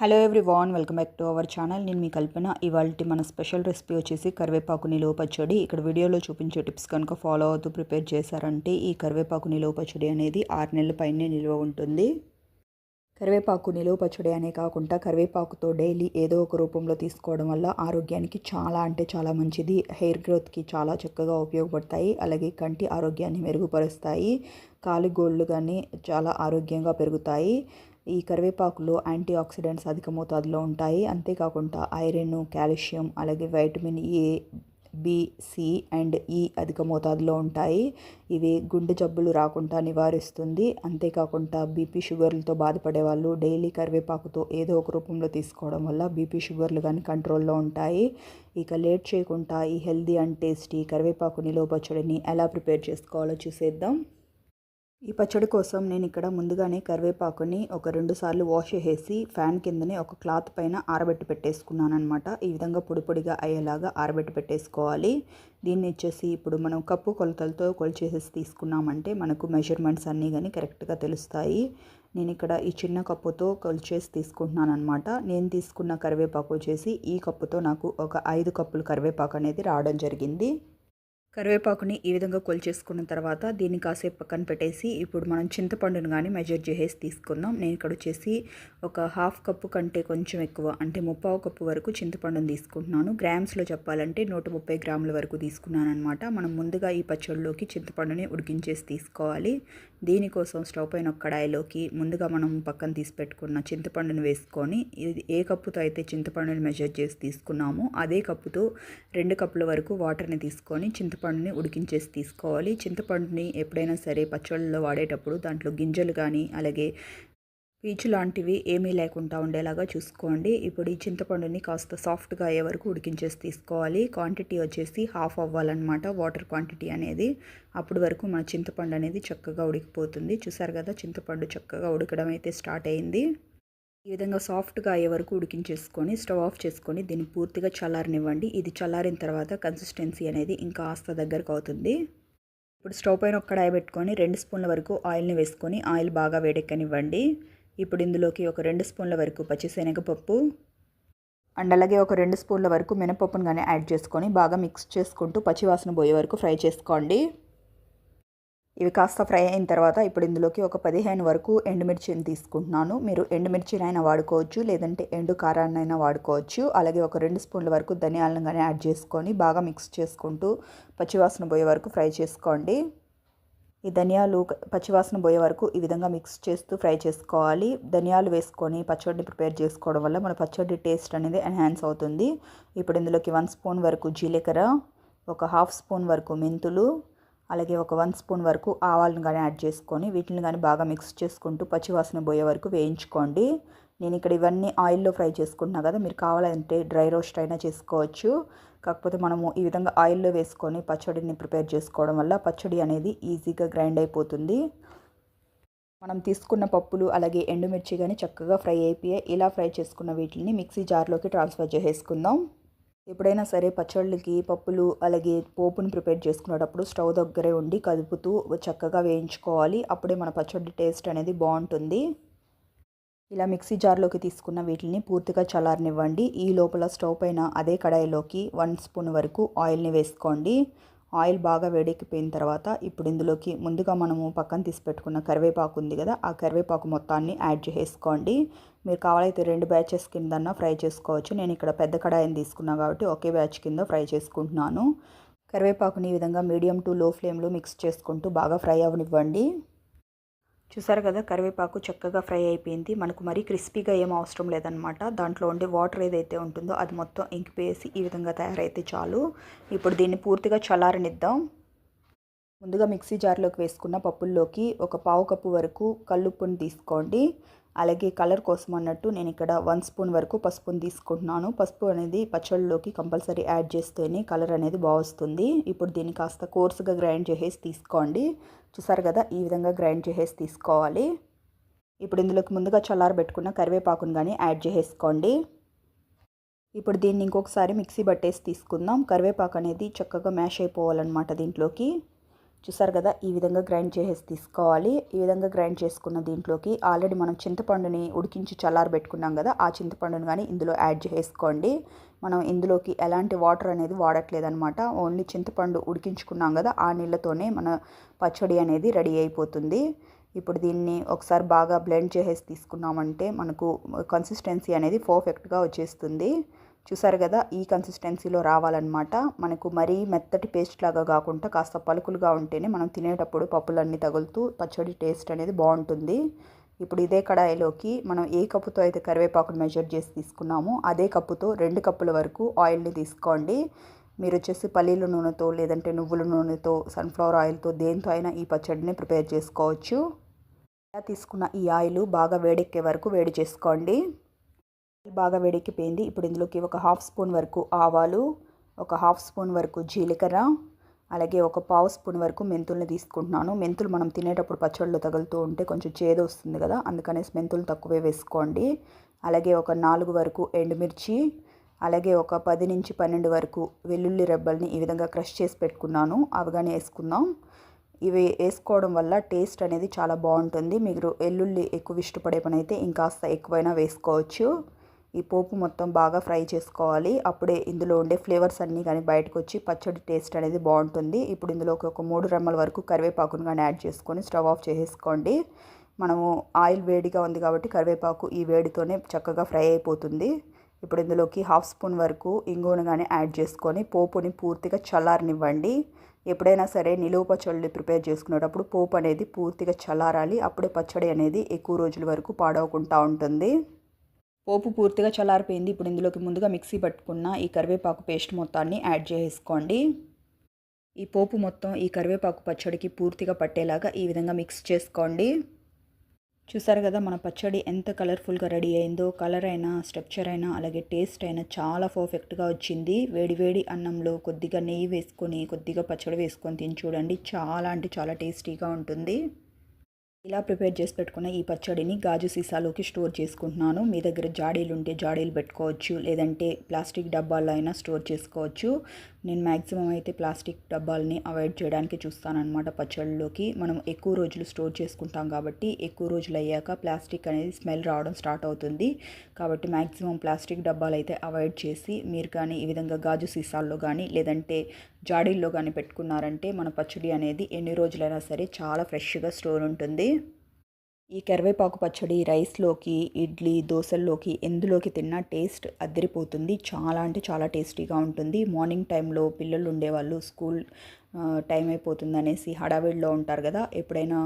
Hello everyone welcome back to our channel నేను మీ కల్పన. ఇవాళ మన స్పెషల్ రెసిపీ వచ్చేసి కరివేపాకు నిలువ పచ్చడి. ఇక్కడ వీడియోలో చూపించే టిప్స్ కనుక ఫాలో అవుతూ ప్రిపేర్ చేశారంటే ఈ కరివేపాకు నిలువ పచ్చడి అనేది ఆరు నెలల పైనే నిల్వ ఉంటుంది. కరివేపాకు నిలువ పచ్చడి అనే కాకుండా కరివేపాకుతో డైలీ ఏదో ఒక రూపంలో తీసుకోవడం వల్ల ఆరోగ్యానికి చాలా అంటే చాలా మంచిది. హెయిర్ గ్రోత్కి చాలా చక్కగా ఉపయోగపడతాయి. అలాగే కంటి ఆరోగ్యాన్ని మెరుగుపరుస్తాయి. కాలి గోళ్ళు కానీ చాలా ఆరోగ్యంగా పెరుగుతాయి. ఈ కరివేపాకులో యాంటీ ఆక్సిడెంట్స్ అధిక మోతాదులో ఉంటాయి. అంతేకాకుండా ఐరన్ కాల్షియం అలాగే vitamin A B C and E అధిక మోతాదులో ఉంటాయి. ఇవి గుండె జబ్బులు రాకుండా నివారిస్తుంది. అంతేకాకుండా బీపీ షుగర్లతో బాధపడే వాళ్ళు డైలీ కరివేపాకుతో ఏదో ఒక రూపంలో తీసుకోవడం వల్ల బీపీ షుగర్లు కానీ కంట్రోల్లో ఉంటాయి. ఇక లేట్ చేయకుండా ఈ హెల్దీ అండ్ టేస్టీ కరివేపాకు నిలువ పచ్చడిని ఎలా ప్రిపేర్ చేసుకోవాలో చూసేద్దాం. ఈ పచ్చడి కోసం నేను ఇక్కడ ముందుగానే కరివేపాకుని ఒక రెండు సార్లు వాష్ చేసి ఫ్యాన్ కిందనే ఒక క్లాత్ పైన ఆరబెట్టి పెట్టేసుకున్నాను అనమాట ఈ విధంగా పొడి పొడిగా అయ్యేలాగా ఆరబెట్టి పెట్టేసుకోవాలి. దీన్ని వచ్చేసి ఇప్పుడు మనం కప్పు కొలతలతో కొలిచేసేసి తీసుకున్నామంటే మనకు మెజర్మెంట్స్ అన్నీ కానీ కరెక్ట్గా తెలుస్తాయి. నేను ఇక్కడ ఈ చిన్న కప్పుతో కొలిచేసి తీసుకుంటున్నాను అనమాట నేను తీసుకున్న కరివేపాకు వచ్చేసి ఈ కప్పుతో నాకు ఒక ఐదు కప్పులు కరివేపాకు అనేది రావడం జరిగింది. కరివేపాకుని ఈ విధంగా కొలిచేసుకున్న తర్వాత దీన్ని కాసేపు పక్కన పెట్టేసి ఇప్పుడు మనం చింతపండును కానీ మెజర్ చేసేసి తీసుకుందాం. నేను ఇక్కడ వచ్చేసి ఒక హాఫ్ కప్పు కంటే కొంచెం ఎక్కువ అంటే ముప్పావు కప్పు వరకు చింతపండుని తీసుకుంటున్నాను. గ్రామ్స్లో చెప్పాలంటే నూట ముప్పై గ్రాముల వరకు తీసుకున్నాను అనమాట మనం ముందుగా ఈ పచ్చడిలోకి చింతపండుని ఉడికించేసి తీసుకోవాలి. దీనికోసం స్టవ్ పైన ఒక కడాయిలోకి ముందుగా మనం పక్కన తీసి పెట్టుకున్న చింతపండును వేసుకొని ఇది ఏ కప్పుతో అయితే చింతపండుని మెజర్ చేసి తీసుకున్నామో అదే కప్పుతో రెండు కప్పుల వరకు వాటర్ని తీసుకొని చింతపండు చింతపండుని ఉడికించేసి తీసుకోవాలి. చింతపండుని ఎప్పుడైనా సరే పచ్చళ్ళలో వాడేటప్పుడు దాంట్లో గింజలు కానీ అలాగే పీచు లాంటివి ఏమీ లేకుండా ఉండేలాగా చూసుకోండి. ఇప్పుడు ఈ చింతపండుని కాస్త సాఫ్ట్గా అయ్యే వరకు ఉడికించేసి తీసుకోవాలి. క్వాంటిటీ వచ్చేసి హాఫ్ అవ్వాలన్నమాట వాటర్ క్వాంటిటీ అనేది. అప్పుడు వరకు మన చింతపండు అనేది చక్కగా ఉడికిపోతుంది. చూసారు కదా చింతపండు చక్కగా ఉడకడం అయితే స్టార్ట్ అయింది. ఈ విధంగా సాఫ్ట్గా అయ్యే వరకు ఉడికించేసుకొని స్టవ్ ఆఫ్ చేసుకొని దీన్ని పూర్తిగా చల్లారనివ్వండి. ఇది చల్లారిన తర్వాత కన్సిస్టెన్సీ అనేది ఇంకా ఆస్త దగ్గరకు అవుతుంది. ఇప్పుడు స్టవ్ పైన ఒక కడాయి పెట్టుకొని రెండు స్పూన్ల వరకు ఆయిల్ని వేసుకొని ఆయిల్ బాగా వేడెక్కనివ్వండి. ఇప్పుడు ఇందులోకి ఒక రెండు స్పూన్ల వరకు పచ్చిశనగపప్పు అండ్ అలాగే ఒక రెండు స్పూన్ల వరకు మినపప్పును కానీ యాడ్ చేసుకొని బాగా మిక్స్ చేసుకుంటూ పచ్చివాసన పోయే వరకు ఫ్రై చేసుకోండి. ఇవి కాస్త ఫ్రై అయిన తర్వాత ఇప్పుడు ఇందులోకి ఒక పదిహేను వరకు ఎండుమిర్చిని తీసుకుంటున్నాను. మీరు ఎండుమిర్చినైనా వాడుకోవచ్చు లేదంటే ఎండు కారాన్నైనా వాడుకోవచ్చు. అలాగే ఒక రెండు స్పూన్ల వరకు ధనియాలను కానీ యాడ్ చేసుకొని బాగా మిక్స్ చేసుకుంటూ పచ్చివాసన పోయే వరకు ఫ్రై చేసుకోండి. ఈ ధనియాలు పచ్చివాసన పోయే వరకు ఈ విధంగా మిక్స్ చేస్తూ ఫ్రై చేసుకోవాలి. ధనియాలు వేసుకొని పచ్చడిని ప్రిపేర్ చేసుకోవడం వల్ల మన పచ్చడి టేస్ట్ అనేది ఎన్హాన్స్ అవుతుంది. ఇప్పుడు ఇందులోకి వన్ స్పూన్ వరకు జీలకర్ర ఒక హాఫ్ స్పూన్ వరకు మెంతులు అలాగే ఒక వన్ స్పూన్ వరకు ఆవాలను కానీ యాడ్ చేసుకొని వీటిని కానీ బాగా మిక్స్ చేసుకుంటూ పచ్చివాసన పోయే వరకు వేయించుకోండి. నేను ఇక్కడ ఇవన్నీ ఆయిల్లో ఫ్రై చేసుకుంటున్నా కదా మీరు కావాలంటే డ్రై రోస్ట్ అయినా చేసుకోవచ్చు. కాకపోతే మనము ఈ విధంగా ఆయిల్లో వేసుకొని పచ్చడిని ప్రిపేర్ చేసుకోవడం వల్ల పచ్చడి అనేది ఈజీగా గ్రైండ్ అయిపోతుంది. మనం తీసుకున్న పప్పులు అలాగే ఎండుమిర్చి కానీ చక్కగా ఫ్రై అయిపోయాయి. ఇలా ఫ్రై చేసుకున్న వీటిని మిక్సీ జార్లోకి ట్రాన్స్ఫర్ చేసేసుకుందాం. ఎప్పుడైనా సరే పచ్చళ్ళకి పప్పులు అలాగే పోపుని ప్రిపేర్ చేసుకునేటప్పుడు స్టవ్ దగ్గరే ఉండి కదుపుతూ చక్కగా వేయించుకోవాలి. అప్పుడే మన పచ్చడి టేస్ట్ అనేది బాగుంటుంది. ఇలా మిక్సీ జార్లోకి తీసుకున్న వీటిని పూర్తిగా చల్లారనివ్వండి. ఈ లోపల స్టవ్ పైన అదే కడాయిలోకి వన్ స్పూన్ వరకు ఆయిల్ని వేసుకోండి. ఆయిల్ బాగా వేడెక్కిపోయిన తర్వాత ఇప్పుడు ఇందులోకి ముందుగా మనము పక్కన తీసి పెట్టుకున్న కరివేపాకు ఉంది కదా ఆ కరివేపాకు మొత్తాన్ని యాడ్ చేసుకోండి మీరు కావాలైతే రెండు బ్యాచెస్ కిందన్నా ఫ్రై చేసుకోవచ్చు. నేను ఇక్కడ పెద్ద కడాయిని తీసుకున్నాను కాబట్టి ఒకే బ్యాచ్ కింద ఫ్రై చేసుకుంటున్నాను. కరివేపాకుని ఈ విధంగా మీడియం టు లో ఫ్లేమ్లో మిక్స్ చేసుకుంటూ బాగా ఫ్రై అవనివ్వండి. చూసారు కదా కరివేపాకు చక్కగా ఫ్రై అయిపోయింది. మనకు మరీ క్రిస్పీగా ఏం అవసరం లేదనమాట దాంట్లో ఉండే వాటర్ ఏదైతే ఉంటుందో అది మొత్తం ఇంకిపేసి ఈ విధంగా తయారైతే చాలు. ఇప్పుడు దీన్ని పూర్తిగా చల్లారనిద్దాం. ముందుగా మిక్సీ జార్లోకి వేసుకున్న పప్పుల్లోకి ఒక పావు కప్పు వరకు కల్లుప్పుని తీసుకోండి. అలాగే కలర్ కోసం అన్నట్టు నేను ఇక్కడ వన్ స్పూన్ వరకు పసుపుని తీసుకుంటున్నాను. పసుపు అనేది పచ్చళ్ళలోకి కంపల్సరీ యాడ్ చేస్తేనే కలర్ అనేది బాగుస్తుంది. ఇప్పుడు దీన్ని కాస్త కోర్సుగా గ్రైండ్ చేసేసి తీసుకోండి. చూసారు కదా ఈ విధంగా గ్రైండ్ చేసేసి తీసుకోవాలి. ఇప్పుడు ఇందులోకి ముందుగా చల్లారబెట్టుకున్న కరివేపాకును కానీ యాడ్ చేసేసుకోండి. ఇప్పుడు దీన్ని ఇంకొకసారి మిక్సీ పట్టేసి తీసుకుందాం. కరివేపాకు అనేది చక్కగా మ్యాష్ అయిపోవాలన్నమాట దీంట్లోకి. చూసారు కదా ఈ విధంగా గ్రైండ్ చేసేసి తీసుకోవాలి. ఈ విధంగా గ్రైండ్ చేసుకున్న దీంట్లోకి ఆల్రెడీ మనం చింతపండుని ఉడికించి చల్లారబెట్టుకున్నాం కదా ఆ చింతపండుని కానీ ఇందులో యాడ్ చేసుకోండి. మనం ఇందులోకి ఎలాంటి వాటర్ అనేది వాడట్లేదనమాట ఓన్లీ చింతపండు ఉడికించుకున్నాం కదా ఆ నీళ్ళతోనే మన పచ్చడి అనేది రెడీ అయిపోతుంది. ఇప్పుడు దీన్ని ఒకసారి బాగా బ్లెండ్ చేసేసి తీసుకున్నామంటే మనకు కన్సిస్టెన్సీ అనేది పర్ఫెక్ట్గా వచ్చేస్తుంది. చూసారు కదా ఈ కన్సిస్టెన్సీలో రావాలన్నమాట. మనకు మరీ మెత్తటి పేస్ట్ లాగా కాకుండా కాస్త పలుకులుగా ఉంటేనే మనం తినేటప్పుడు పప్పులన్నీ తగులుతూ పచ్చడి టేస్ట్ అనేది బాగుంటుంది. ఇప్పుడు ఇదే కడాయిలోకి మనం ఏ కప్పుతో అయితే కరివేపాకును మెజర్ చేసి తీసుకున్నామో అదే కప్పుతో రెండు కప్పుల వరకు ఆయిల్ని తీసుకోండి. మీరు వచ్చేసి పల్లీల నూనెతో లేదంటే నువ్వుల నూనెతో సన్ఫ్లవర్ ఆయిల్తో దేంతో అయినా ఈ పచ్చడిని ప్రిపేర్ చేసుకోవచ్చు. తీసుకున్న ఈ ఆయిల్ బాగా వేడెక్కే వరకు వేడి చేసుకోండి. బాగా వేడెక్కిపోయింది. ఇప్పుడు ఇందులోకి ఒక హాఫ్ స్పూన్ వరకు ఆవాలు ఒక హాఫ్ స్పూన్ వరకు జీలకర్ర అలాగే ఒక పావు స్పూన్ వరకు మెంతుల్ని తీసుకుంటున్నాను. మెంతులు మనం తినేటప్పుడు పచ్చళ్ళు తగులుతూ ఉంటే కొంచెం చేదు వస్తుంది కదా అందుకనేసి మెంతులు తక్కువే వేసుకోండి. అలాగే ఒక నాలుగు వరకు ఎండుమిర్చి అలాగే ఒక పది నుంచి పన్నెండు వరకు వెల్లుల్లి రెబ్బల్ని ఈ విధంగా క్రష్ చేసి పెట్టుకున్నాను. అవి కానీ వేసుకుందాం. ఇవి వేసుకోవడం వల్ల టేస్ట్ అనేది చాలా బాగుంటుంది. మీరు వెల్లుల్లి ఎక్కువ ఇష్టపడే పని అయితే ఇంకాస్త ఎక్కువైనా వేసుకోవచ్చు. ఈ పోపు మొత్తం బాగా ఫ్రై చేసుకోవాలి. అప్పుడే ఇందులో ఉండే ఫ్లేవర్స్ అన్నీ కానీ బయటకు వచ్చి పచ్చడి టేస్ట్ అనేది బాగుంటుంది. ఇప్పుడు ఇందులోకి ఒక మూడు రెమ్మల వరకు కరివేపాకును కానీ యాడ్ చేసుకొని స్టవ్ ఆఫ్ చేసేసుకోండి. మనము ఆయిల్ వేడిగా ఉంది కాబట్టి కరివేపాకు ఈ వేడితోనే చక్కగా ఫ్రై అయిపోతుంది. ఇప్పుడు ఇందులోకి హాఫ్ స్పూన్ వరకు ఇంగువను కానీ యాడ్ చేసుకొని పోపుని పూర్తిగా చల్లారనివ్వండి. ఎప్పుడైనా సరే నిలువ పచ్చళ్ళు ప్రిపేర్ చేసుకునేటప్పుడు పోపు అనేది పూర్తిగా చల్లారాలి. అప్పుడే పచ్చడి అనేది ఎక్కువ రోజుల వరకు పాడవకుండా ఉంటుంది. పోపు పూర్తిగా చల్లారిపోయింది. ఇప్పుడు ఇందులోకి ముందుగా మిక్సీ పట్టుకున్న ఈ కరివేపాకు పేస్ట్ మొత్తాన్ని యాడ్ చేసుకోండి ఈ పోపు మొత్తం ఈ కరివేపాకు పచ్చడికి పూర్తిగా పట్టేలాగా ఈ విధంగా మిక్స్ చేసుకోండి. చూసారు కదా మన పచ్చడి ఎంత కలర్ఫుల్గా రెడీ అయిందో కలర్ అయినా స్ట్రక్చర్ అయినా అలాగే టేస్ట్ అయినా చాలా పర్ఫెక్ట్గా వచ్చింది. వేడివేడి అన్నంలో కొద్దిగా నెయ్యి వేసుకొని కొద్దిగా పచ్చడి వేసుకొని తిని చూడండి. చాలా అంటే చాలా టేస్టీగా ఉంటుంది. ఇలా ప్రిపేర్ చేసి పెట్టుకున్న ఈ పచ్చడిని గాజు సీసాలోకి స్టోర్ చేసుకుంటున్నాను. మీ దగ్గర జాడీలు ఉంటే జాడీలు పెట్టుకోవచ్చు లేదంటే ప్లాస్టిక్ డబ్బాల్లో అయినా స్టోర్ చేసుకోవచ్చు. నేను మ్యాక్సిమం అయితే ప్లాస్టిక్ డబ్బాలని అవాయిడ్ చేయడానికి చూస్తానన్నమాట పచ్చళ్ళలోకి. మనం ఎక్కువ రోజులు స్టోర్ చేసుకుంటాం కాబట్టి ఎక్కువ రోజులు అయ్యాక ప్లాస్టిక్ అనేది స్మెల్ రావడం స్టార్ట్ అవుతుంది. కాబట్టి మ్యాక్సిమం ప్లాస్టిక్ డబ్బాలు అయితే అవాయిడ్ చేసి మీరు కానీ ఈ విధంగా గాజు సీసాల్లో కానీ లేదంటే జాడీల్లో కానీ పెట్టుకున్నారంటే మన పచ్చడి అనేది ఎన్ని రోజులైనా సరే చాలా ఫ్రెష్గా స్టోర్ ఉంటుంది. ఈ కరివేపాకు పచ్చడి రైస్లోకి ఇడ్లీ దోశల్లోకి ఎందులోకి తిన్నా టేస్ట్ అద్దరిపోతుంది. చాలా అంటే చాలా టేస్టీగా ఉంటుంది. మార్నింగ్ టైంలో పిల్లలు ఉండేవాళ్ళు స్కూల్ టైం అయిపోతుంది అనేసి హడావిడిలో ఉంటారు కదా ఎప్పుడైనా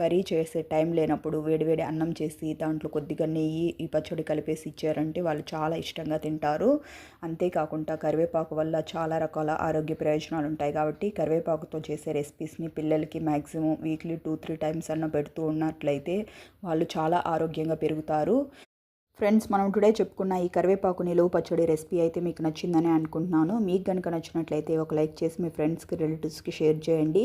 కర్రీ చేసే టైం లేనప్పుడు వేడివేడి అన్నం చేసి దాంట్లో కొద్దిగా నెయ్యి ఈ పచ్చడి కలిపేసి ఇచ్చారంటే వాళ్ళు చాలా ఇష్టంగా తింటారు. అంతేకాకుండా కరివేపాకు వల్ల చాలా రకాల ఆరోగ్య ప్రయోజనాలు ఉంటాయి కాబట్టి కరివేపాకుతో చేసే రెసిపీస్ని పిల్లలకి maximum weekly two three times అన్న పెడుతూ ఉన్నట్లయితే వాళ్ళు చాలా ఆరోగ్యంగా పెరుగుతారు. ఫ్రెండ్స్ మనం టుడే చెప్పుకున్న ఈ కరివేపాకు నిలువ పచ్చడి రెసిపీ అయితే మీకు నచ్చిందని అనుకుంటున్నాను. మీకు కనుక నచ్చినట్లయితే ఒక లైక్ చేసి మీ ఫ్రెండ్స్కి రిలేటివ్స్కి షేర్ చేయండి.